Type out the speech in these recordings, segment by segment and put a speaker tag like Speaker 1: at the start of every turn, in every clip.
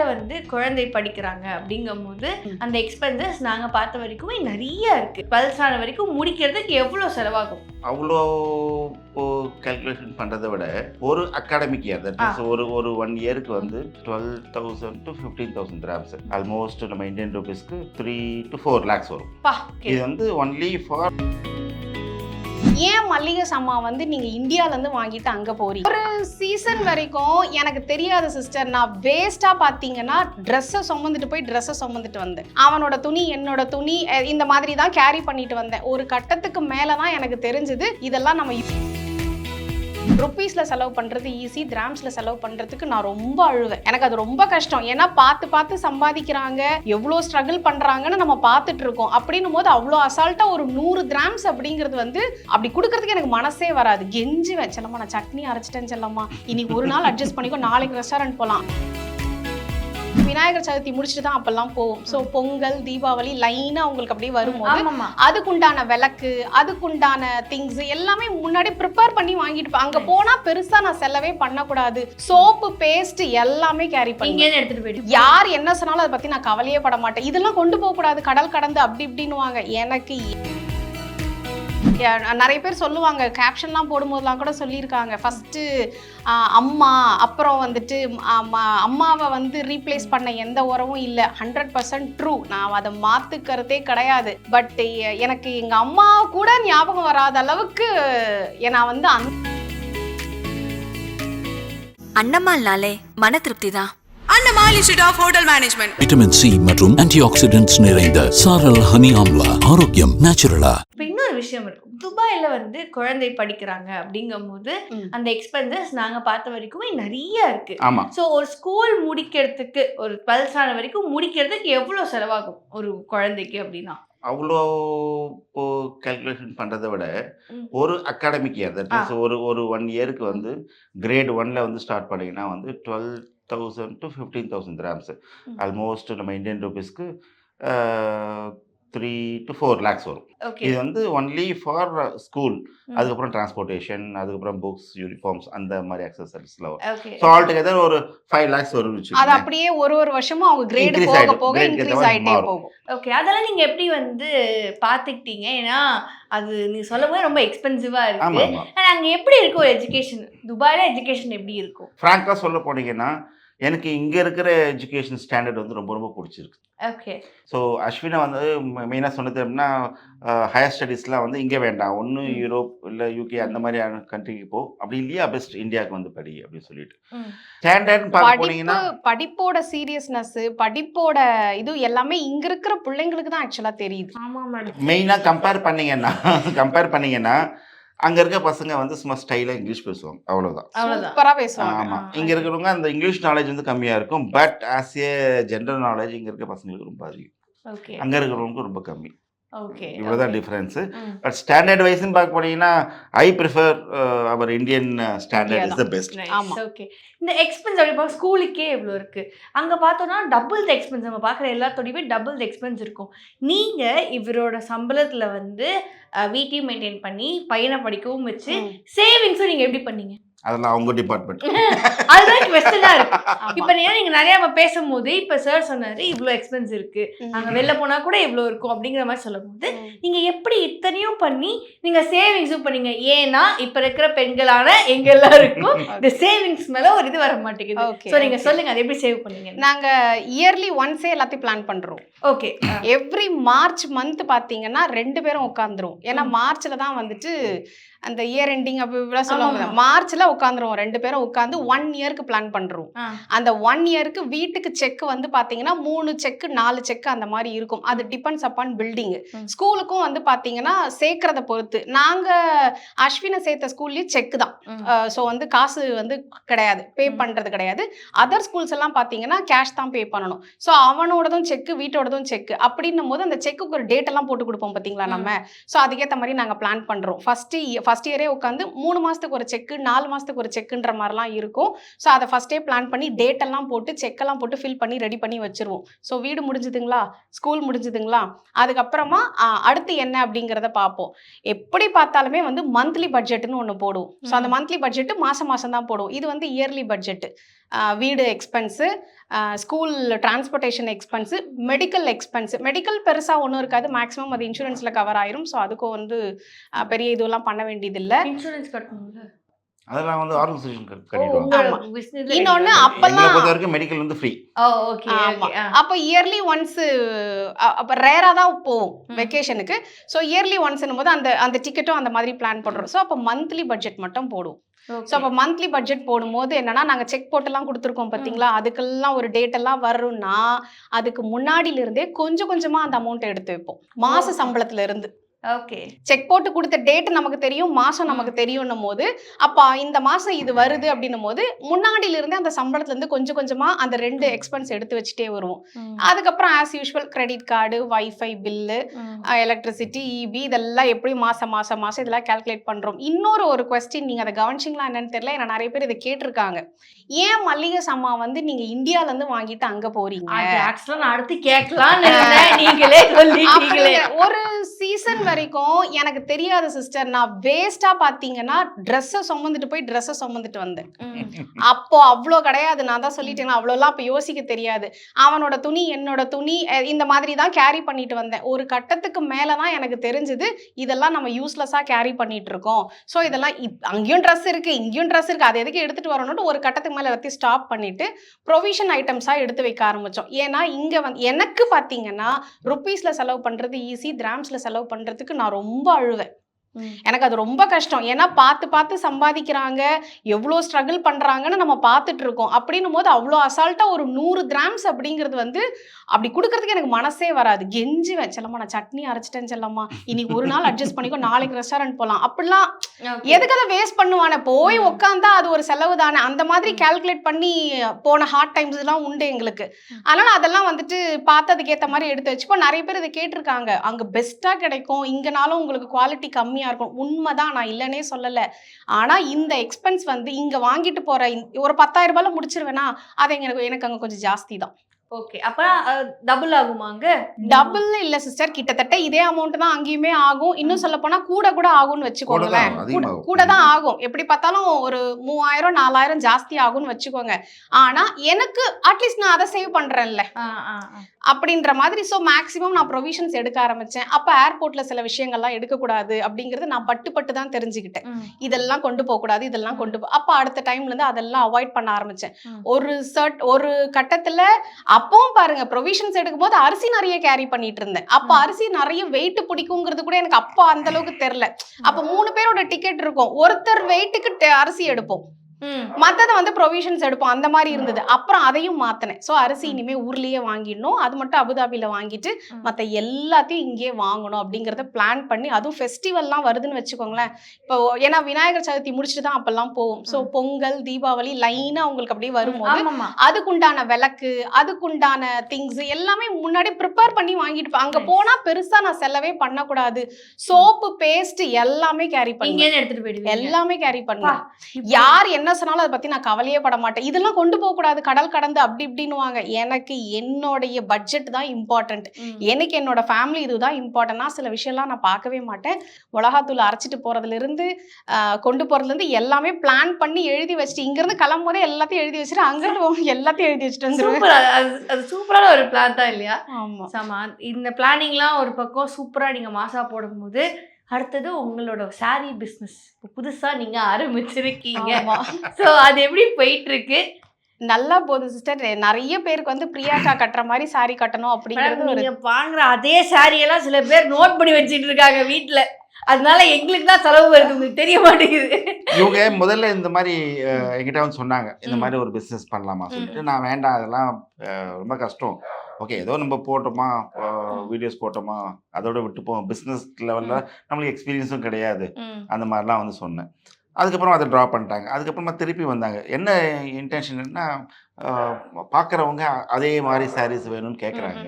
Speaker 1: துபாயில வந்து குழந்தை படிக்கிறாங்க அப்படிங்கும்போது. அந்த எக்ஸ்பென்சஸ் நாங்க பார்த்த வரைக்குமே நிறைய இருக்கு. டுவெல்த் ஆன வரைக்கும் முடிக்கிறதுக்கு எவ்வளவு செலவாகும்?
Speaker 2: அவ்வளோ கால்குலேஷன் பண்ணுறதை விட ஒரு அகாடமிக் இயர் தட் இஸ் ஒரு ஒரு ஒன் இயருக்கு வந்து twelve thousand to fifteen thousand grams almost நம்ம இந்தியன் ருபீஸ்க்கு த்ரீ டு ஃபோர் லேக்ஸ் வரும்.
Speaker 1: பா
Speaker 2: இது வந்து ஒன்லி ஃபார்
Speaker 3: ஏன் மல்லிகை சாமான் வந்து நீங்கள் இந்தியாவிலேருந்து வாங்கிட்டு அங்கே போகிறீங்க ஒரு சீசன் வரைக்கும் எனக்கு தெரியாத சிஸ்டர் நான் வேஸ்ட்டாக பார்த்தீங்கன்னா ட்ரெஸ்ஸை சுமந்துட்டு போய் ட்ரெஸ்ஸை சுமந்துட்டு வந்தேன். அவனோட துணி என்னோட துணி இந்த மாதிரி தான் கேரி பண்ணிட்டு வந்தேன். ஒரு கட்டத்துக்கு மேலே தான் எனக்கு தெரிஞ்சது. இதெல்லாம் நம்ம ருப்பீஸில் செலவு பண்ணுறது ஈஸி கிராம்ஸில் செலவு பண்ணுறதுக்கு நான் ரொம்ப அழுவேன். எனக்கு அது ரொம்ப கஷ்டம். ஏன்னா பார்த்து பார்த்து சம்பாதிக்கிறாங்க. எவ்வளோ ஸ்ட்ரகிள் பண்ணுறாங்கன்னு நம்ம பார்த்துட்டு இருக்கோம். அப்படின்னும் போது அவ்வளோ அசால்ட்டாக ஒரு நூறு கிராம்ஸ் அப்படிங்கிறது வந்து அப்படி கொடுக்கறதுக்கு எனக்கு மனசே வராது. கெஞ்சுவேன். செல்லம்மா நான் சட்னி அரைச்சிட்டேன் செல்லம்மா. இன்னைக்கு ஒரு நாள் அட்ஜஸ்ட் பண்ணிக்கோ. நாளைக்கு ரெஸ்டாரண்ட் போகலாம் விநாயகர் சதுர்த்தி முடிச்சுட்டு தான் அப்பெல்லாம் போவோம். ஸோ பொங்கல் தீபாவளி லைனா உங்களுக்கு அப்படியே வரும்போது அதுக்குண்டான விளக்கு அதுக்குண்டான திங்ஸ் எல்லாமே முன்னாடி ப்ரிப்பேர் பண்ணி வாங்கிட்டு அங்க போனா பெருசா நான் செலவே பண்ணக்கூடாது. சோப்பு பேஸ்ட் எல்லாமே கேரி பண்ணி
Speaker 1: இங்கே எடுத்துட்டு போயிட்டு
Speaker 3: யார் என்ன சொன்னாலும் அதை பத்தி நான் கவலையே பட மாட்டேன். இதெல்லாம் கொண்டு போக கூடாது கடல் கடந்து அப்படி இப்படின்னுவாங்க. எனக்கு நிறைய பேர் சொல்லுவாங்க கேப்ஷன்லாம் போடும்போதெல்லாம் கூட சொல்லியிருக்காங்க. ஃபஸ்ட்டு அம்மா அப்புறம் வந்துட்டு அம்மா அம்மாவை வந்து ரீப்ளேஸ் பண்ண எந்த உறவும் இல்லை. ஹண்ட்ரட் பர்சன்ட் ட்ரூ நான் அதை மாற்றுக்கிறதே கிடையாது. பட் எனக்கு எங்கள் அம்மா கூட ஞாபகம் வராத அளவுக்கு நான் வந்து அந்த
Speaker 4: அன்னம்மாள்னாலே மன திருப்தி தான்
Speaker 5: institute of hotel management
Speaker 6: vitamin C மற்றும் ஆன்டிஆக்சிடென்ட்ஸ் நிறைந்த சாரல் ஹனி ஆம்லா. ஆரோக்கியம் நேச்சுரலா
Speaker 1: விஷயம் இருக்கும் துபாயில வந்து குழந்தை படிக்கிறாங்க அப்படிங்கும்போது. அந்த எக்ஸ்பென்சஸ் நாங்க பார்த்த வரைக்குமே நிறைய இருக்கு.
Speaker 2: ஆமாம்
Speaker 1: ஸோ ஒரு ஸ்கூல் முடிக்கிறதுக்கு ஒரு டுவெல்த் ஆன வரைக்கும் முடிக்கிறதுக்கு எவ்வளவு செலவாகும் ஒரு குழந்தைக்கு அப்படின்னா?
Speaker 2: அவ்வளோ கால்குலேஷன் பண்ணுறதை விட. ஒரு அகாடமிக் இயர் தட் இஸ் ஒரு ஒரு ஒன் இயருக்கு வந்து கிரேட் ஒன்ல வந்து ஸ்டார்ட் பண்ணீங்கன்னா வந்து twelve thousand to fifteen thousand grams. Almost நம்ம இந்தியன் ருபீஸ்க்கு த்ரீ டு ஃபோர் லேக்ஸ் வரும். இது வந்து ஒன்லி ஃபார் ஸ்கூல் அதுக்கப்புறம் டிரான்ஸ்போர்ட்டேஷன் அதுக்கப்புறம் புக்ஸ் யூனிஃபார்ம்ஸ் அந்த மாதிரி அக்சசரிஸ்ல வரும். ஸோ ஆல் டுகெதர் ஒரு ஃபைவ் லேக்ஸ் வரும்
Speaker 3: அது. அப்படியே ஒரு ஒரு வருஷமும் அவங்க கிரேடு போக. போக இன்க்ரீஸ்
Speaker 2: மாறும்.
Speaker 3: போகும்.
Speaker 1: ஓகே அதெல்லாம் நீங்க எப்படி வந்து பாத்துக்கிட்டீங்க? ஏன்னா அது நீ சொல்லும் போது ரொம்ப எக்ஸ்பென்சிவா
Speaker 2: ஆமா
Speaker 1: இருக்கு அங்க எப்படி இருக்கும் எஜுகேஷன் துபாயில எஜுகேஷன் எப்படி இருக்கும்?
Speaker 2: ஃப்ராங்காக சொல்ல போனீங்கன்னா எனக்கு இங்கே இருக்கிற எஜுகேஷன் ஸ்டாண்டர்ட் வந்து ரொம்ப ரொம்ப பிடிச்சிருக்கு.
Speaker 1: ஓகே
Speaker 2: ஸோ அஸ்வினா வந்து மெயினாக சொன்னது அப்படின்னா ஹையர் ஸ்டடீஸ்லாம் வந்து இங்கே வேண்டாம். ஒன்று. யூரோப் இல்லை யூகே அந்த மாதிரியான கண்ட்ரிக்கு போ. அப்படி இல்லையா? பெஸ்ட் இந்தியாவுக்கு வந்து படி அப்படின்னு சொல்லிட்டு. ஸ்டாண்டர்ட்னு பார்க்க
Speaker 3: படிப்பு
Speaker 2: போனீங்கன்னா
Speaker 3: படிப்போட சீரியஸ்னஸ் படிப்போட இது எல்லாமே இங்க இருக்கிற பிள்ளைங்களுக்கு தான் ஆக்சுவலா தெரியுது.
Speaker 1: ஆமா மேடம்
Speaker 2: மெயினாக கம்பேர் பண்ணீங்கன்னா கம்பேர் பண்ணீங்கன்னா அங்கே இருக்க பசங்க வந்து சும்மா ஸ்டைலாக இங்கிலீஷ் பேசுவாங்க. அவ்வளோதான்
Speaker 1: அவ்வளவுதான்
Speaker 3: சூப்பரா பேசுவாங்க.
Speaker 2: ஆமா.
Speaker 1: ஆ,
Speaker 2: இங்க இருக்கிறவங்க அந்த இங்கிலீஷ் நாலேஜ் வந்து கம்மியா இருக்கும். But as a general knowledge இங்க இருக்க பசங்களுக்கு ரொம்ப அதிகம்.
Speaker 1: ஓகே
Speaker 2: அங்க இருக்கிறவங்களுக்கு ரொம்ப கம்மி.
Speaker 1: ஓகே
Speaker 2: இவ்வளவுதான் டிஃபரன்ஸ். பட் ஸ்டாண்டர்ட் வைஸ்னு பார்க்க போனீங்கன்னா I prefer our Indian standard is the best.
Speaker 1: Okay இந்த எக்ஸ்பென்ஸ் அப்படி பார்க்க ஸ்கூலுக்கே இவ்வளோ இருக்கு? அங்க பார்த்தோம்னா டபுள் த எக்ஸ்பென்ஸ் நம்ம பார்க்குற எல்லாத்தோடையுமே டபுள் த எக்ஸ்பென்ஸ் இருக்கும். நீங்க இவரோட சம்பளத்துல வந்து வீட்டையும் மெயின்டைன் பண்ணி பையனை படிக்கவும் வச்சு. சேவிங்ஸும் நீங்க எப்படி பண்ணீங்க?
Speaker 2: அதெல்லாம் அவங்க டிபார்ட்மெண்ட்
Speaker 1: அதுதான் கொஸ்டினா இருக்கு. இப்ப நீங்க நீங்க நிறைய நம்ம பேசும்போது இப்ப சார் சொன்னாரு இவ்வளோ எக்ஸ்பென்ஸ் இருக்கு
Speaker 3: ம்.
Speaker 1: அங்க வெளில போனா கூட இவ்வளோ இருக்கும் அப்படிங்கிற மாதிரி சொல்லும்போது. நீங்க எப்படி இத்தனையும் பண்ணி நீங்க சேவிங்ஸும் பண்ணீங்க ஏன்னா இப்ப இருக்கிற பெண்களான எங்க எல்லாருக்கும் இந்த சேவிங்ஸ் மேல ஒரு இது வர மாட்டேங்குது சோ நீங்க. சொல்லுங்க அது எப்படி சேவ் பண்ணீங்க
Speaker 3: நாங்க இயர்லி ஒன்ஸே எல்லாத்தையும் பிளான் பண்றோம்
Speaker 1: ஓகே
Speaker 3: எவ்ரி மார்ச் மந்த் பாத்தீங்கன்னா ரெண்டு பேரும் உட்காந்துரும் ஏன்னா மார்ச்ல தான் வந்துட்டு அந்த இயர் எண்டிங் அப்படி இப்படிலாம் சொல்லுவாங்க. மார்ச்ல உட்காந்துருவோம் ரெண்டு பேரும் உட்காந்து ஒன் இயருக்கு பிளான் பண்றோம். அந்த ஒன் இயருக்கு வீட்டுக்கு செக் வந்து பாத்தீங்கன்னா மூணு செக் நாலு செக் அந்த மாதிரி இருக்கும். அது டிபெண்ட்ஸ் அப்பான் பில்டிங். ஸ்கூலுக்கும் வந்து பாத்தீங்கன்னா சேர்க்கறத பொறுத்து. நாங்க அஸ்வினை சேர்த்த ஸ்கூல்லயே செக் தான். ஸோ வந்து காசு வந்து கிடையாது. பே. பண்றது கிடையாது. அதர் ஸ்கூல்ஸ் எல்லாம் பாத்தீங்கன்னா கேஷ் தான் பே பண்ணணும். ஸோ அவனோடதும் செக் வீட்டோடதும் செக் அப்படின்னும் போது அந்த செக்குக்கு ஒரு டேட் எல்லாம் போட்டு கொடுப்போம் பாத்தீங்களா. நம்ம? ஸோ அதுக்கேற்ற மாதிரி நாங்க பிளான் பண்றோம். ஃபர்ஸ்ட் ஃபர்ஸ்ட் இயரே உட்காந்து மூணு மாசத்துக்கு ஒரு செக் நாலு மாசத்துக்கு ஒரு செக்குன்ற மாதிரிலாம் இருக்கும். ஸோ அதை ஃபர்ஸ்டே பிளான் பண்ணி டேட் எல்லாம் போட்டு செக் எல்லாம் போட்டு ஃபில் பண்ணி ரெடி பண்ணி வச்சிருவோம். ஸோ வீடு முடிஞ்சுதுங்களா? ஸ்கூல் முடிஞ்சுதுங்களா? அதுக்கப்புறமா அடுத்து என்ன அப்படிங்கிறத பார்ப்போம். எப்படி பார்த்தாலுமே வந்து மந்த்லி பட்ஜெட்னு ஒன்று போடுவோம் ஸோ அந்த மந்த்லி பட்ஜெட் மாசம் மாசம் தான் போடுவோம் இது வந்து இயர்லி பட்ஜெட் வீடு expense school transportation expense medical expense medical பெருசாக ஒன்றும் இருக்காது. மேக்ஸிமம் அது இன்சூரன்ஸில் கவர் ஆயிரும். ஸோ அதுக்கும் வந்து பெரிய இதுவெல்லாம் பண்ண வேண்டியதில்லை.
Speaker 1: இன்சூரன்ஸ் கட்டணும்ல?
Speaker 2: அதெல்லாம் வந்து ஆர்கனைசேஷன் கட்டிடுவாங்க
Speaker 1: உங்க
Speaker 3: ஆமா.
Speaker 1: business-ல
Speaker 3: இன்னொன்னு
Speaker 1: கிடையாது.
Speaker 3: அப்ப-
Speaker 2: எங்களை பொறுத்த வரைக்கும் மெடிக்கல் வந்து ஃப்ரீ
Speaker 1: ஓகே
Speaker 3: அப்போ இயர்லி ஒன்ஸு அப்போ ரேராக தான் போவோம். வெக்கேஷனுக்கு ஸோ இயர்லி ஒன்ஸ்னும் போது அந்த அந்த டிக்கெட்டும் அந்த மாதிரி பிளான் பண்ணுறோம் ஸோ அப்போ மந்த்லி பட்ஜெட் மட்டும் போடுவோம். ஸோ அப்போ மந்த்லி பட்ஜெட் போடும்போது என்னன்னா நாங்கள் செக் போட்டெல்லாம் கொடுத்துருக்கோம் பார்த்தீங்களா அதுக்கெல்லாம் ஒரு டேட் எல்லாம் வரும்னா அதுக்கு முன்னாடில இருந்தே கொஞ்சம் கொஞ்சமாக அந்த அமௌண்ட் எடுத்து வைப்போம். மாச
Speaker 1: ஓ.
Speaker 3: சம்பளத்துல இருந்து
Speaker 1: ஓகே.
Speaker 3: செக் போட்டு கொடுத்த டேட் நமக்கு தெரியும் மாசம் நமக்கு தெரியும்னும் போது அப்போ இந்த மாசம் இது வருது அப்படின்னும் போது முன்னாடில இருந்தே அந்த சம்பளத்துல இருந்து கொஞ்சம் கொஞ்சமா அந்த ரெண்டு எக்ஸ்பென்ஸ் எடுத்து வச்சுட்டே வருவோம். அதுக்கப்புறம் as usual credit card wifi bill electricity EB இதெல்லாம் எப்படி மாசம் மாசம் மாசம் இதெல்லாம் கால்குலேட் பண்றோம். இன்னொரு ஒரு கொஸ்டின் நீங்க அதை கவனிச்சிங்களா என்னன்னு தெரியல ஏன்னா நிறைய பேர் இதை கேட்டிருக்காங்க. ஏன் மல்லிகை சாமான் வந்து நீங்க இந்தியால இருந்து வாங்கிட்டு அங்க போறீங்க?
Speaker 1: அடுத்து இருந்தேன். நீங்களே
Speaker 3: ஒரு சீசன் வரைக்கும் எனக்கு தெரியாத சிஸ்டர் நான் வேஸ்டா பாத்தீங்கன்னா ட்ரெஸ்ஸை சுமந்துட்டு போய் ட்ரெஸ்ஸை சுமந்துட்டு வந்தேன். அப்போ அவ்வளோ கிடையாது. நான் தான் சொல்லிட்டேன். அவ்வளோலாம் அப்போ யோசிக்க தெரியாது. அவனோட துணி என்னோட துணி இந்த மாதிரி தான் கேரி பண்ணிட்டு வந்தேன். ஒரு கட்டத்துக்கு மேலே தான் எனக்கு தெரிஞ்சது இதெல்லாம் நம்ம யூஸ்லெஸ்ஸாக கேரி பண்ணிட்டு இருக்கோம். ஸோ இதெல்லாம் அங்கேயும் ட்ரெஸ் இருக்கு இங்கேயும் ட்ரெஸ் இருக்கு. அதை எதுக்கு எடுத்துட்டு வரணும்னு ஒரு கட்டத்துக்கு மேலே எல்லாத்தையும் ஸ்டாப் பண்ணிட்டு ப்ரொவிஷன் ஐட்டம்ஸாக எடுத்து வைக்க ஆரம்பிச்சோம். ஏன்னா இங்கே வந்து எனக்கு பார்த்தீங்கன்னா ருப்பீஸில் செலவு பண்ணுறது ஈஸி கிராம்ஸில் செலவு பண்ணுறதுக்கு நான் ரொம்ப அழுவேன். எனக்கு அது ரொம்ப கஷ்டம். ஏன்னா பார்த்து பார்த்து சம்பாதிக்கிறாங்க எவ்வளோ ஸ்ட்ரகிள் பண்ணுறாங்கன்னு நம்ம பார்த்துட்டு இருக்கோம். அப்படின்னும் போது அவ்வளோ அசால்ட்டாக ஒரு நூறு கிராம்ஸ் அப்படிங்கிறது வந்து அப்படி கொடுக்கறதுக்கு எனக்கு மனசே வராது. கெஞ்சுவேன். செல்லம்மா நான் சட்னி அரைச்சிட்டேன் செல்லம்மா. இன்னைக்கு ஒரு நாள் அட்ஜஸ்ட் பண்ணிக்கோ நாளைக்கு ரெஸ்டாரண்ட் போகலாம் அப்படிலாம். எதுக்கு அதை வேஸ்ட் பண்ணுவானே? போய். உட்காந்தா அது ஒரு செலவு தானே? அந்த மாதிரி கால்குலேட் பண்ணி போன ஹார்ட் டைம்ஸ் எல்லாம் உண்டு எங்களுக்கு. அதனால அதெல்லாம் வந்துட்டு பார்த்து அதுக்கேற்ற மாதிரி எடுத்து வச்சுப்போம். நிறைய பேர் இதை கேட்டிருக்காங்க. அங்க பெஸ்டா கிடைக்கும். இங்கனாலும் உங்களுக்கு குவாலிட்டி கம்மியா இருக்கும். உண்மைதான். நான் இல்லைன்னே சொல்லல. ஆனா இந்த எக்ஸ்பென்ஸ் வந்து இங்க வாங்கிட்டு போற ஒரு பத்தாயிரம் ரூபாயில முடிச்சிருவேனா? அது எனக்கு எனக்கு அங்க கொஞ்சம் ஜாஸ்தி தான்.
Speaker 1: ஓகே அப்ப டபுள் ஆகுமாங்க?
Speaker 3: டபுள் இல்ல சிஸ்டர் கிட்டத்தட்ட இதே அமௌண்ட் தான் அங்கேயுமே ஆகும். இன்னும் சொல்ல போனா கூட கூட ஆகும்னு வச்சுக்கோங்களேன்.
Speaker 2: கூட தான், அதிகமாகும்.
Speaker 3: கூட தான் ஆகும். எப்படி பார்த்தாலும் ஒரு மூவாயிரம் நாலாயிரம் ஜாஸ்தி ஆகும்னு வச்சுக்கோங்க. ஆனா எனக்கு அட்லீஸ்ட் நான் அதை சேவ் பண்றேன்ல. அப்படின்ற மாதிரி ஸோ மேக்ஸிமம் நான் ப்ரொவிஷன்ஸ் எடுக்க ஆரம்பிச்சேன். அப்போ ஏர்போர்ட்ல சில விஷயங்கள்லாம் எடுக்கக்கூடாது அப்படிங்கிறது நான் பட்டு பட்டு தான் தெரிஞ்சுக்கிட்டேன். இதெல்லாம் கொண்டு போகக்கூடாது இதெல்லாம் கொண்டு போ. அப்போ அடுத்த டைம்ல இருந்து அதெல்லாம் அவாய்ட் பண்ண ஆரம்பிச்சேன். ஒரு சர்ட் ஒரு கட்டத்துல அப்பவும் பாருங்க ப்ரொவிஷன்ஸ் எடுக்கும்போது அரிசி நிறைய கேரி பண்ணிட்டு இருந்தேன். அப்போ. அரிசி நிறைய வெயிட் பிடிக்குங்கிறது கூட எனக்கு அப்போ அந்த அளவுக்கு தெரியல. அப்போ மூணு பேரோட டிக்கெட் இருக்கும். ஒருத்தர் வெயிட்டுக்கு அரிசி எடுப்போம். மத்தத வந்து ப்ரொவிஷன்ஸ் எடுப்போம். அந்த மாதிரி இருந்தது. அப்புறம் அதையும் மாத்தினேன். ஸோ அரிசி இனிமே ஊர்லயே வாங்கிடணும். அது மட்டும் அபுதாபில வாங்கிட்டு
Speaker 1: ம்.
Speaker 3: மத்த எல்லாத்தையும் இங்கேயே வாங்கணும் அப்படிங்கறத பிளான் பண்ணி அதுவும் ஃபெஸ்டிவல்லாம் வருதுன்னு வச்சுக்கோங்களேன். இப்போ ஏன்னா விநாயகர் சதுர்த்தி முடிச்சுட்டு தான் அப்பெல்லாம் போவோம். ஸோ பொங்கல் தீபாவளி லைனா உங்களுக்கு அப்படியே வரும்போது அதுக்குண்டான விளக்கு அதுக்குண்டான திங்ஸ் எல்லாமே முன்னாடி ப்ரிப்பேர் பண்ணி வாங்கிட்டு அங்க. போனா பெருசா நான் செலவே பண்ணக்கூடாது. சோப்பு பேஸ்ட் எல்லாமே கேரி
Speaker 1: இங்க
Speaker 3: பண்ணுவேன்
Speaker 1: எடுத்துட்டு போயிடுவீங்க.
Speaker 3: எல்லாமே கேரி பண்ணுவேன். யார் என்ன சொன்னாலும் அதை பத்தி நான் கவலையே பட மாட்டேன். இதெல்லாம் கொண்டு போக கூடாது கடல் கடந்து அப்படி இப்படின்னுவாங்க. எனக்கு என்னுடைய பட்ஜெட் தான் இம்பார்ட்டன்ட். எனக்கு என்னோட ஃபேமிலி இதுதான் இம்பார்ட்டன்ட் நான் சில விஷயம்லாம் நான் பார்க்கவே மாட்டேன். மிளகாத்தூள் அரைச்சிட்டு போறதுல இருந்து கொண்டு போறதுல இருந்து எல்லாமே பிளான் பண்ணி எழுதி வச்சுட்டு இங்க இருந்து கிளம்பும் போதே எல்லாத்தையும் எழுதி வச்சுட்டு அங்க இருந்து போகும்போது எல்லாத்தையும் எழுதி வச்சுட்டு வந்துருவேன்.
Speaker 1: அது- சூப்பரான ஒரு பிளான் தான் இல்லையா?
Speaker 3: ஆமா.
Speaker 1: சாமா இந்த பிளானிங்லாம் ஒரு பக்கம் சூப்பரா நீங்க மாசா போடும்போது அடுத்தது உங்களோட saree பிசினஸ் புதுசா நீங்க ஆரம்பிச்சிருக்கீங்க.
Speaker 3: ஆமா.
Speaker 1: சோ அது எப்படி போயிட்டு இருக்கு?
Speaker 3: நல்லா போகுது சிஸ்டர் நிறைய பேருக்கு வந்து பிரியாக்கா கட்டுற மாதிரி சாரி கட்டணும் அப்படிங்கிறது ஒரு
Speaker 1: நீங்க வாங்குற அதே saree எல்லாம் சில பேர் நோட் பண்ணி வச்சிட்டு இருக்காங்க வீட்ல. அதனால எங்களுக்கு தான் செலவு வருது. உங்களுக்கு தெரிய மாட்டேங்குது.
Speaker 2: இவங்க முதல்ல இந்த மாதிரி என்கிட்ட வந்து சொன்னாங்க. இந்த. மாதிரி ஒரு பிஸ்னஸ் பண்ணலாமா. சொல்லிட்டு. நான் வேண்டாம் அதெல்லாம் ரொம்ப கஷ்டம். ஓகே ஏதோ நம்ம போட்டோமா வீடியோஸ் போட்டோமா அதோட விட்டுப்போம். பிஸ்னஸ் லெவலில் நம்மளுக்கு எக்ஸ்பீரியன்ஸும் கிடையாது. அந்த மாதிரிலாம் வந்து சொன்னேன். அதுக்கப்புறம் அதை ட்ரா பண்ணிட்டாங்க. அதுக்கப்புறமா திருப்பி வந்தாங்க. என்ன இன்டென்ஷன்னா பார்க்குறவங்க அதே மாதிரி சாரீஸ் வேணும்னு கேட்குறாங்க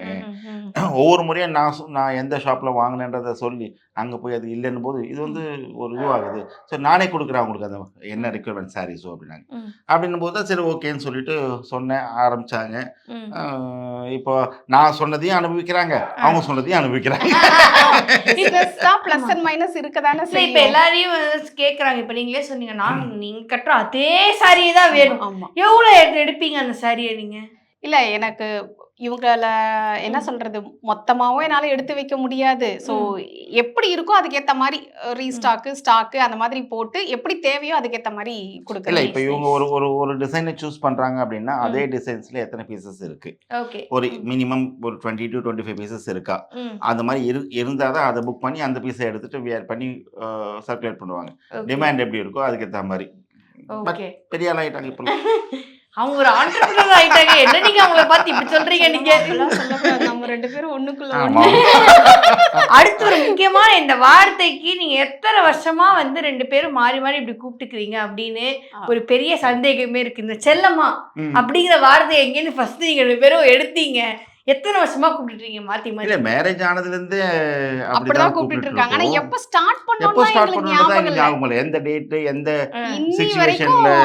Speaker 2: ஒவ்வொரு முறையும் நான் சொ- நான் எந்த ஷாப்பில் வாங்கினேன்றதை சொல்லி அங்கே போய் அது இல்லைன்னு போது இது வந்து ஒரு இதுவாகுது. ஸோ நானே கொடுக்குறேன் அவங்களுக்கு அந்த என்ன ரெக்யர்மெண்ட் சாரீஸோ அப்படின்னாங்க. அப்படின்னும் போது தான் சரி ஓகேன்னு சொல்லிட்டு சொன்னேன் ஆரம்பிச்சாங்க. இப்போ நான் சொன்னதையும் அனுபவிக்கிறாங்க அவங்க சொன்னதையும் அனுபவிக்கிறாங்க.
Speaker 3: ப்ளஸ் அண்ட் மைனஸ் இருக்க தானே
Speaker 1: இல்ல இப்ப எல்லாரையும் வந்து கேக்குறாங்க. இப்ப நீங்களே சொன்னீங்க நான் நீங்க கட்டுற அதே சாரியே தான் வேணும். எடு- எடுப்பீங்க அந்த சாரியை நீங்க?
Speaker 3: இல்ல எனக்கு இவங்கள என்ன சொல்றது? மொத்தமாவும் என்னால எடுத்து வைக்க முடியாது. சோ எப்படி இருக்கோ அதுக்கேத்த மாதிரி ரீஸ்டாக்கு ஸ்டாக்கு அந்த மாதிரி போட்டு எப்படி தேவையோ அதுக்கேத்த மாதிரி
Speaker 2: இல்லை
Speaker 3: கொடுக்குறேன்
Speaker 2: இப்போ இவங்க ஒரு ஒரு ஒரு டிசைனை சூஸ் பண்ணுறாங்க அப்படின்னா அதே டிசைன்ஸில் எத்தனை பீசஸ் இருக்குது
Speaker 1: ஓகே
Speaker 2: ஒரு மினிமம் ஒரு twenty to twenty five pieces இருக்கா அந்த மாதிரி இரு இருந்தால் தான் அதை புக் பண்ணி அந்த பீஸை எடுத்துட்டு வியர் பண்ணி சர்க்குலேட் பண்ணுவாங்க. டிமாண்ட் எப்படி இருக்கோ அதுக்கேற்ற மாதிரி.
Speaker 1: ஓகே
Speaker 2: பெரிய ஆள் ஆகிட்டாங்க இப்போ
Speaker 1: அவங்க ஒரு ஆண்டர்பிரினர் ஆயிட்டாங்க. என்ன நீங்க அவங்கள பார்த்து இப்படி சொல்றீங்க நீங்க.
Speaker 3: நம்ம ரெண்டு பேரும் ஒண்ணுக்குள்ள
Speaker 1: அடுத்து ஒரு முக்கியமான இந்த வார்த்தைக்கு நீங்க எத்தனை வருஷமா வந்து ரெண்டு பேரும் மாறி மாறி இப்படி கூப்பிட்டுக்கிறீங்க அப்படின்னு. ஒரு பெரிய சந்தேகமே இருக்கு. இந்த செல்லம்மா. அப்படிங்கிற வார்த்தை எங்கேருந்து ஃபர்ஸ்ட் நீங்க ரெண்டு பேரும் எடுத்தீங்க? எத்தனை வருஷமா கூப்பிட்டுருக்கீங்க மாத்தி
Speaker 2: இல்ல
Speaker 1: மாத்தி
Speaker 2: மேரேஜ் ஆனதுலேருந்து
Speaker 3: அப்படிதான் கூப்பிட்டு இருக்காங்க. ஆனா எப்ப ஸ்டார்ட்
Speaker 2: எப்போ ஸ்டார்ட் தான் ஞாபகம் இல்லை. எந்த எந்த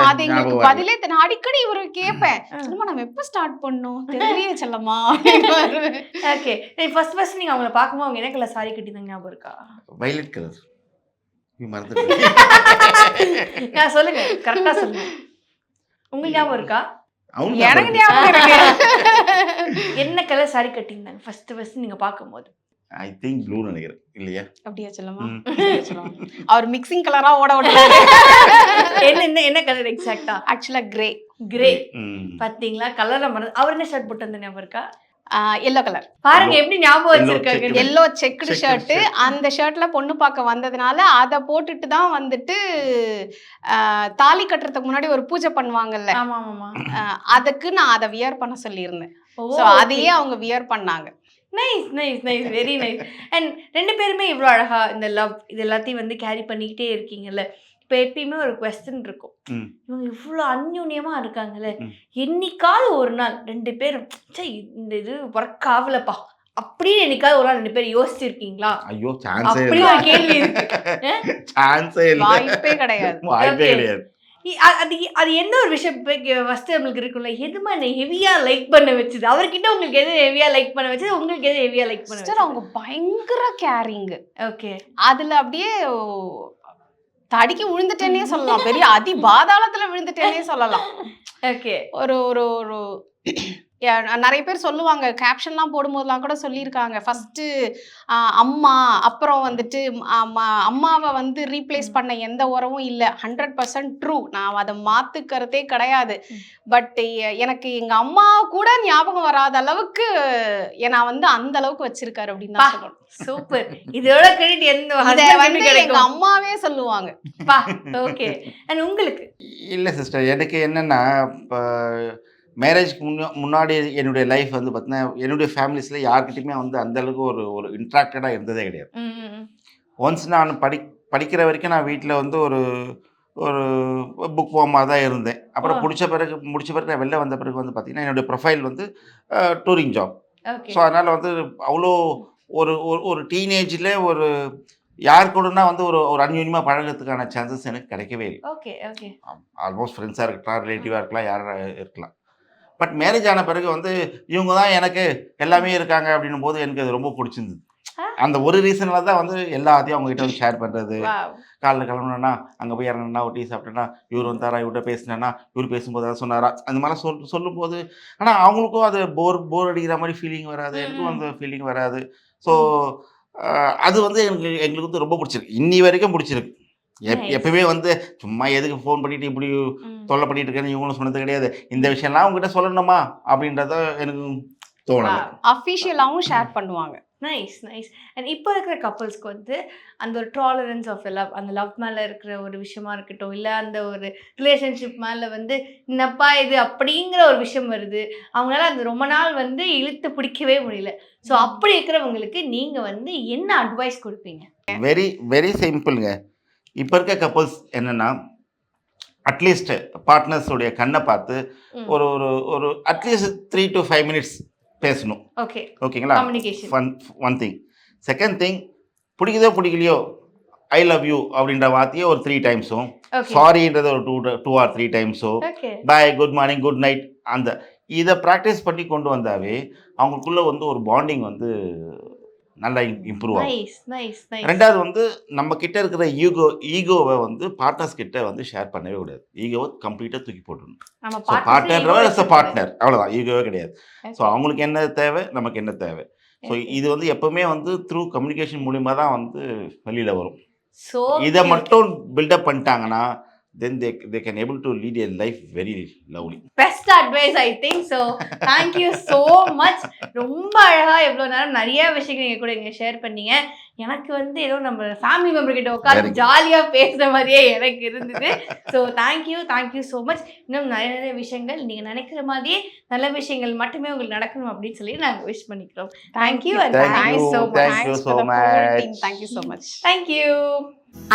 Speaker 3: அது எங்களுக்கு. பதிலே. நான் அடிக்கடி இவரு கேட்பேன். செல்லம்மா நம்ம எப்ப ஸ்டார்ட் பண்ணோம்? தெரியலையே செல்லம்மா. அப்படிம்பாரு.
Speaker 1: ஓகே ஃபர்ஸ்ட் ஃபர்ஸ்ட் நீங்க அவங்கள பார்க்கும்போது அவங்க என்ன கலர் சாரி கட்டியிருந்தாங்க ஞாபகம் இருக்கா?
Speaker 2: வைலட் கலர் மறந்துட்டேன்
Speaker 1: நான் சொல்லுங்க. கரெக்டா சொல்லுங்க. உங்களுக்கு ஞாபகம் இருக்கா?
Speaker 2: அவங்க
Speaker 3: எனக்கு
Speaker 2: ஞாபகம்
Speaker 1: என்ன கலர் சாரி கட்டியிருந்தாங்க ஃபர்ஸ்ட் ஃபர்ஸ்ட் நீங்க பார்க்கும்போது?
Speaker 2: ஐ திங்க் ப்ளூ நினைக்கிறேன். இல்லையா?
Speaker 3: அப்படியா செல்லம்மா
Speaker 2: ம்.
Speaker 3: அப்படியா செல்லம்மா? அவர் மிக்சிங் கலரா ஓட விடுறாரு
Speaker 1: என்ன என்ன என்ன கலர் எக்ஸாக்ட்டா
Speaker 3: ஆக்சுவலா கிரே
Speaker 1: கிரே. பாத்தீங்களா? கலர்ல மறந்து அவர் என்ன ஷர்ட் போட்டு வந்த ஞாபகம் இருக்கா?
Speaker 3: எல்லோ கலர்
Speaker 1: பாருங்க எப்படி ஞாபகம் வச்சிருக்காங்க.
Speaker 3: Yellow checked shirt. அந்த ஷர்ட்ல பொண்ணு பார்க்க வந்ததுனால அதை போட்டுட்டு தான் வந்துட்டு தாலி கட்டுறதுக்கு முன்னாடி ஒரு பூஜை பண்ணுவாங்கல்ல.
Speaker 1: ஆமா ஆமா
Speaker 3: ஆஹ், அதுக்கு நான் அதை வியர் பண்ண சொல்லியிருந்தேன். ஸோ அதையே அவங்க வியர் பண்ணாங்க.
Speaker 1: Nice nice nice very nice and ரெண்டு பேருமே இவ்வளோ அழகா இந்த லவ் இது எல்லாத்தையும் வந்து கேரி பண்ணிக்கிட்டே இருக்கீங்கல்ல. இப்போ எப்பயுமே ஒரு கொஸ்டின் இருக்கும். இவங்க இவ்வளோ அந்யூன்யமா இருக்காங்கல்ல. என்னைக்காவது ஒரு நாள் ரெண்டு பேரும் ச்சே இந்த இது ஒர்க் ஆகலப்பா அப்படின்னு என்னைக்காவது ஒரு நாள் ரெண்டு பேரும் யோசிச்சிருக்கீங்களா?
Speaker 2: ஐயோ சான்ஸே இல்லை.
Speaker 1: கேள்வி
Speaker 3: வாய்ப்பே கிடையாது.
Speaker 2: வாய்ப்பே. கிடையாது.
Speaker 1: அது அது எந்த ஒரு விஷயம் ஃபர்ஸ்ட் நம்மளுக்கு இருக்கும்ல? எதுமா என்ன ஹெவியா லைக் பண்ண வச்சது? அவர்கிட்ட உங்களுக்கு எது ஹெவியா லைக் பண்ண வச்சது? உங்களுக்கு எது ஹெவியா லைக் பண்ண
Speaker 3: சிஸ்டர் அவங்க பயங்கர கேரிங்
Speaker 1: ஓகே
Speaker 3: அதுல அப்படியே தடிக்கி விழுந்துட்டேனே சொல்லலாம். பெரிய அதி பாதாளத்துல விழுந்துட்டேனே சொல்லலாம்.
Speaker 1: ஓகே
Speaker 3: ஒரு ஒரு ஒரு நிறைய பேர் சொல்லுவாங்க கேப்ஷன்லாம் போடும்போதெல்லாம் கூட சொல்லியிருக்காங்க. ஃபர்ஸ்ட் அம்மா அப்புறம் வந்துட்டு அம்மா- அம்மாவை வந்து ரீப்ளேஸ் பண்ண எந்த உறவும் இல்லை. ஹண்ட்ரட் பர்சன்ட் ட்ரூ நான் அதை மாத்துக்கிறதே கிடையாது. பட் எனக்கு எங்க அம்மா கூட ஞாபகம் வராத அளவுக்கு நான் வந்து அந்த அளவுக்கு வச்சிருக்காரு அப்படின்னு தான். சொல்லணும்.
Speaker 1: சூப்பர் இதோட கிரெடிட் எந்த
Speaker 3: எங்க அம்மாவே சொல்லுவாங்க.
Speaker 1: பா ஓகே அண்ட் உங்களுக்கு?
Speaker 2: இல்லை சிஸ்டர் எனக்கு என்னென்னா இப்போ மேரேஜ்க்கு முன்னா முன்னாடி என்னுடைய லைஃப் வந்து பார்த்தீங்கன்னா என்னுடைய ஃபேமிலிஸில் யார்கிட்டயுமே வந்து அந்த அளவுக்கு ஒரு ஒரு இன்ட்ராக்டடாக இருந்ததே கிடையாது. ஒன்ஸ் நான் படி படிக்கிற வரைக்கும் நான் வீட்டில் வந்து ஒரு ஒரு புக் வாமாக தான் இருந்தேன். அப்புறம். பிடிச்ச பிறகு முடிச்ச பிறகு நான் வெளில வந்த பிறகு வந்து பார்த்தீங்கன்னா என்னுடைய ப்ரொஃபைல் வந்து டூரிங் ஜாப் ஸோ அதனால் வந்து அவ்வளோ ஒரு ஒரு டீனேஜில் ஒரு யார் கூடனா வந்து ஒரு ஒரு அந்யூன்யமாக பழகிறதுக்கான சான்சஸ் எனக்கு கிடைக்கவே இல்லை.
Speaker 1: ஓகே ஓகே
Speaker 2: ஆல்மோஸ்ட் ஃப்ரெண்ட்ஸாக இருக்கலாம் ரிலேட்டிவாக இருக்கலாம் யாராக இருக்கலாம். பட் மேரேஜ் ஆன பிறகு வந்து இவங்க தான் எனக்கு எல்லாமே இருக்காங்க அப்படின்னும் போது எனக்கு அது ரொம்ப பிடிச்சிருந்தது. அந்த ஒரு ரீசனில் தான் வந்து எல்லாத்தையும் அவங்க கிட்ட வந்து ஷேர் பண்ணுறது காலைல கிளம்புனா அங்கே போய் இறங்கினா ஒரு டீ சாப்பிட்டேன்னா இவர் வந்தாரா இவர்கிட்ட பேசினேன்னா இவர் பேசும்போது அதை சொன்னாரா? அந்த மாதிரிலாம் சொல் சொல்லும்போது ஆனால் அவங்களுக்கும் அது போர் போர் அடிக்கிற மாதிரி ஃபீலிங் வராது. எனக்கும் அந்த ஃபீலிங் வராது. ஸோ அது வந்து எனக்கு எங்களுக்கு வந்து ரொம்ப பிடிச்சிருக்கு. இன்னி வரைக்கும் பிடிச்சிருக்கு. எப்
Speaker 1: Nice.
Speaker 2: எப்பவுமே வந்து சும்மா எதுக்கு ஃபோன் பண்ணிட்டு இப்படி. தொல்லை பண்ணிட்டு இருக்கேன்னு இவங்களும் சொன்னது கிடையாது. இந்த விஷயம்லாம் அவங்ககிட்ட சொல்லணுமா? அப்படின்றத எனக்கு தோணலை.
Speaker 3: அஃபிஷியலாவும் ஷேர் பண்ணுவாங்க.
Speaker 1: நைஸ் நைஸ் அண்ட் இப்போ இருக்கிற கப்பல்ஸ்க்கு வந்து அந்த ஒரு டாலரன்ஸ் ஆஃப் லவ் அந்த லவ் மேலே இருக்கிற ஒரு விஷயமா இருக்கட்டும் இல்லை அந்த ஒரு ரிலேஷன்ஷிப் மேலே வந்து என்னப்பா இது அப்படிங்கிற ஒரு விஷயம் வருது. அவங்களால அது ரொம்ப நாள் வந்து இழுத்து பிடிக்கவே முடியல. ஸோ அப்படி இருக்கிறவங்களுக்கு நீங்கள் வந்து என்ன அட்வைஸ் கொடுப்பீங்க?
Speaker 2: வெரி வெரி சிம்பிளுங்க இப்போ இருக்க கப்பல்ஸ் என்னென்னா அட்லீஸ்ட் பார்ட்னர்ஸுடைய கண்ணை பார்த்து. ஒரு ஒரு ஒரு at least three to five minutes பேசணும்.
Speaker 1: ஓகே
Speaker 2: ஓகேங்களா one one thing second thing பிடிக்குதோ பிடிக்கலையோ ஐ லவ் யூ அப்படின்ற வார்த்தையை ஒரு த்ரீ டைம்ஸும் சாரின்றது ஒரு two two or three டைம்ஸோ bye good morning good night அந்த இதை ப்ராக்டிஸ் பண்ணி கொண்டு வந்தாவே அவங்களுக்குள்ள வந்து ஒரு பாண்டிங் வந்து நல்லா இம்ப்ரூவ் ஆகும். ரெண்டாவது வந்து நம்ம கிட்ட இருக்கிற ஈகோ ஈகோவை வந்து பார்ட்னர்ஸ் கிட்ட வந்து ஷேர் பண்ணவே கூடாது. ஈகோவை கம்ப்ளீட்டாக தூக்கி ஸோ பார்ட்னர்ன்றவர் இஸ் பார்ட்னர் அவ்வளோதான் ஈகோவே கிடையாது. ஸோ அவங்களுக்கு என்ன தேவை? நமக்கு என்ன தேவை? ஸோ இது வந்து எப்பவுமே வந்து த்ரூ கம்யூனிகேஷன் மூலிமா தான் வந்து வெளியில் வரும். இதை மட்டும் பில்டப் பண்ணிட்டாங்கன்னா then they they can able to lead a life very lovely
Speaker 1: best advice I think so thank you so much ரொம்ப அழகா எவ்வளோ நேரம் நிறைய விஷயங்கள் நீங்கள் கூட இங்கே ஷேர் பண்ணீங்க. எனக்கு வந்து ஏதோ நம்ம ஃபேமிலி மெம்பர் கிட்ட உட்காந்து. ஜாலியாக பேசுகிற மாதிரியே எனக்கு இருந்தது. So thank you thank you so much இன்னும் நிறைய நிறைய விஷயங்கள் நீங்கள் நினைக்கிற மாதிரியே நல்ல விஷயங்கள் மட்டுமே உங்களுக்கு நடக்கணும் அப்படின்னு சொல்லி நாங்கள் விஷ் பண்ணிக்கிறோம். Thank you and
Speaker 2: Thank
Speaker 1: thank you
Speaker 2: you.
Speaker 1: So
Speaker 2: Thank
Speaker 1: much
Speaker 2: you so much.
Speaker 3: Thank you so much
Speaker 1: thank you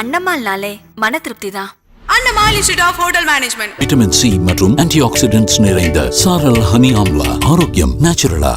Speaker 4: அண்ணம்மாள்னாலே மன திருப்தி தான்.
Speaker 5: Annammal institute of hotel management
Speaker 6: vitamin C மற்றும் ஆன்டி ஆக்சிடென்ட்ஸ் நிறைந்த சாரல் ஹனி ஆம்லா. ஆரோக்கியம் நேச்சுரலா